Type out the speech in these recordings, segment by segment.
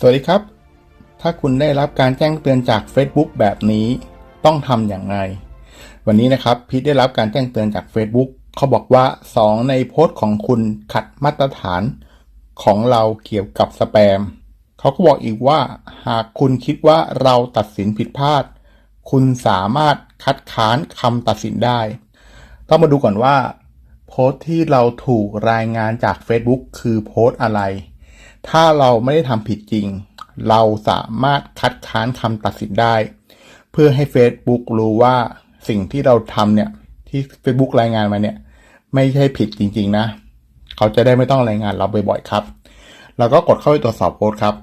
สวัสดีครับ ถ้าคุณได้รับการแจ้งเตือนจาก Facebook แบบนี้ต้องทำอย่างไร วันนี้นะครับพีทได้รับการแจ้งเตือนจาก Facebook เขาบอกว่า 2 ในโพสต์ของคุณขัดมาตรฐานของเราเกี่ยวกับสแปม เขาก็บอกอีกว่า หากคุณคิดว่าเราตัดสินผิดพลาด คุณสามารถคัดค้านคำตัดสินได้ ต้องมาดูก่อนว่า โพสต์ที่เราถูกรายงานจาก Facebook คือโพสต์อะไร ถ้าเราไม่ได้ทำผิดจริง เราสามารถคัดค้านคำตัดสินได้ เพื่อให้ Facebook รู้ว่าสิ่งที่เราทำเนี่ย ที่ Facebook รายงานมาเนี่ย ไม่ใช่ผิดจริง ๆ นะ เขาจะได้ไม่ต้องรายงานเราบ่อยๆครับแล้วก็กดเข้าไปตรวจสอบโพสต์ครับ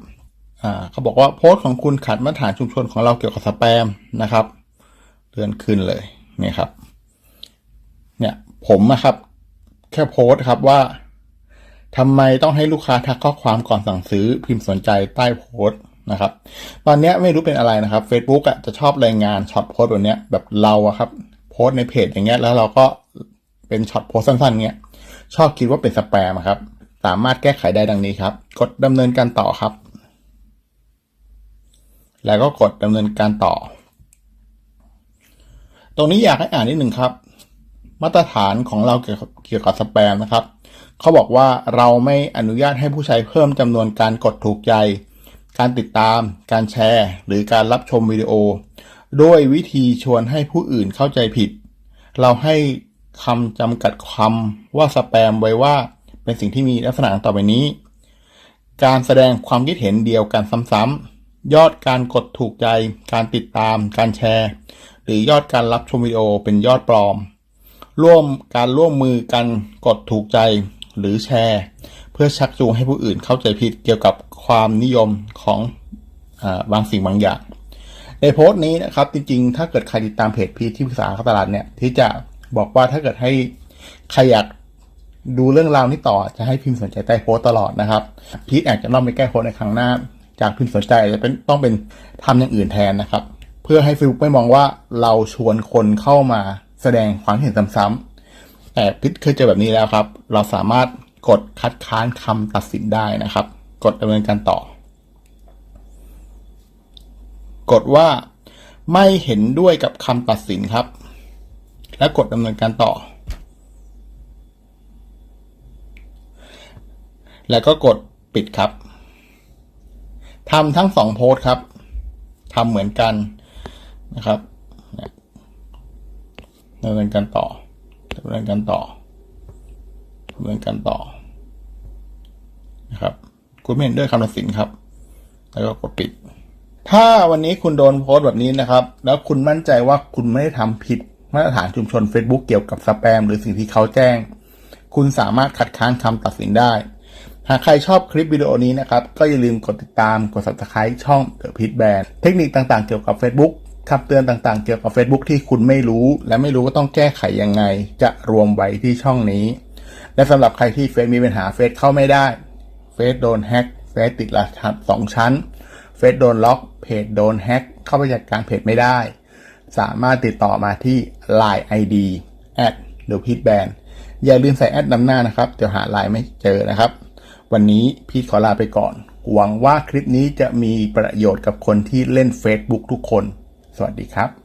เขาบอกว่าโพสต์ของคุณขัดมาตรฐานชุมชนของเราเกี่ยวกับสแปมนะครับเลื่อนขึ้นเลยเนี่ยครับ เนี่ยผมนะครับ แค่โพสต์ครับว่า ทำไมต้องให้ลูกค้าทักข้อความก่อนสั่งซื้อพิมพ์สนใจใต้โพสต์นะครับ ตอนเนี้ยไม่รู้เป็นอะไรนะครับ Facebook อะจะชอบรายงานช็อตโพสต์แบบเนี้ยแบบเราอะครับโพสต์ในเพจอย่างเงี้ยแล้วเราก็เป็นช็อตโพสต์สั้นๆเงี้ยชอบคิดว่าเป็นสแปมครับ สามารถแก้ไขได้ดังนี้ครับ กดดำเนินการต่อครับ แล้วก็กดดำเนินการต่อ ตรงนี้อยากให้อ่านนิดหนึ่งครับ มาตรฐานของเราเกี่ยวกับเกี่ยวกับสแปมนะครับ เขาบอกว่าเราไม่อนุญาตให้ผู้ใช้เพิ่มจำนวนการกดถูกใจ การติดตาม การแชร์ หรือการรับชมวิดีโอ ด้วยวิธีชวนให้ผู้อื่นเข้าใจผิด เราให้คำจำกัดคำว่าสแปมไว้ว่าเป็นสิ่งที่มีลักษณะต่อไปนี้ การแสดงความคิดเห็นเดียวกันซ้ำๆ ยอดการกดถูกใจ การติดตาม การแชร์ หรือยอดการรับชมวิดีโอเป็นยอดปลอม ร่วมการร่วมมือกันกดถูกใจหรือแชร์ เพื่อชักจูงให้ผู้อื่นเข้าใจผิดเกี่ยวกับความนิยมของอบางสิ่งบางอย่าง ในโพสต์นี้นะครับ จริงๆ ถ้าเกิดใครติดตามเพจพีชที่ปรึกษาการตลาดเนี่ย ที่จะบอกว่าถ้าเกิดให้ใครอยากดูเรื่องราวนี้ต่อจะให้พิมพ์สนใจใต้โพสต์ตลอดนะครับ พีชอาจจะต้องไปแก้โพสต์ในครั้งหน้า จากพิมพ์สนใจอาจจะเป็นต้องเป็นทำอย่างอื่นแทนนะครับ เพื่อให้ฟิลไม่มองว่าเราชวนคนเข้ามา แสดงความเห็นซ้ำๆแต่พิษเคยเจอแบบนี้แล้วครับ เราสามารถกดคัดค้านคำตัดสินได้นะครับ กดดำเนินการต่อ กดว่าไม่เห็นด้วยกับคำตัดสินครับ แล้วกดดำเนินการต่อ แล้วก็กดปิดครับทำทั้งสองโพสต์ครับทำเหมือนกันนะครับ ดำเนินการต่อดำเนินการต่อดำเนินการต่อนะครับคุณไม่เห็นด้วยคำตัดสินครับ แล้วก็กดปิด ถ้าวันนี้คุณโดนโพสต์แบบนี้นะครับ แล้วคุณมั่นใจว่าคุณไม่ได้ทำผิดมาตรฐานชุมชน Facebook เกี่ยวกับสแปม หรือสิ่งที่เขาแจ้ง คุณสามารถคัดค้านคำตัดสินได้ หากใครชอบคลิปวิดีโอนี้นะครับ ก็อย่าลืมกดติดตาม กด subscribe ช่อง The Pit Band เทคนิคต่างๆเกี่ยวกับ Facebook คำเตือนต่างๆ เกี่ยวกับ Facebook ที่คุณไม่รู้ และไม่รู้ว่าต้องแก้ไขยังไง จะรวมไว้ที่ช่องนี้ และสำหรับใครที่เฟซมีปัญหาเฟซเข้าไม่ได้ เฟซโดนแฮ็กเฟซติดรหัสสองชั้น เฟซโดนล็อก เพจโดนแฮ็กเข้าไปจัดการเพจไม่ได้ สามารถติดต่อมาที่ Line ID แอดหรือพีทแบนอย่าลืมใส่แอดนำหน้านะครับเดี๋ยวหาไลน์ไม่เจอนะครับ วันนี้พีทขอลาไปก่อน หวังว่าคลิปนี้จะมีประโยชน์กับคนที่เล่น Facebook ทุกคน สวัสดีครับ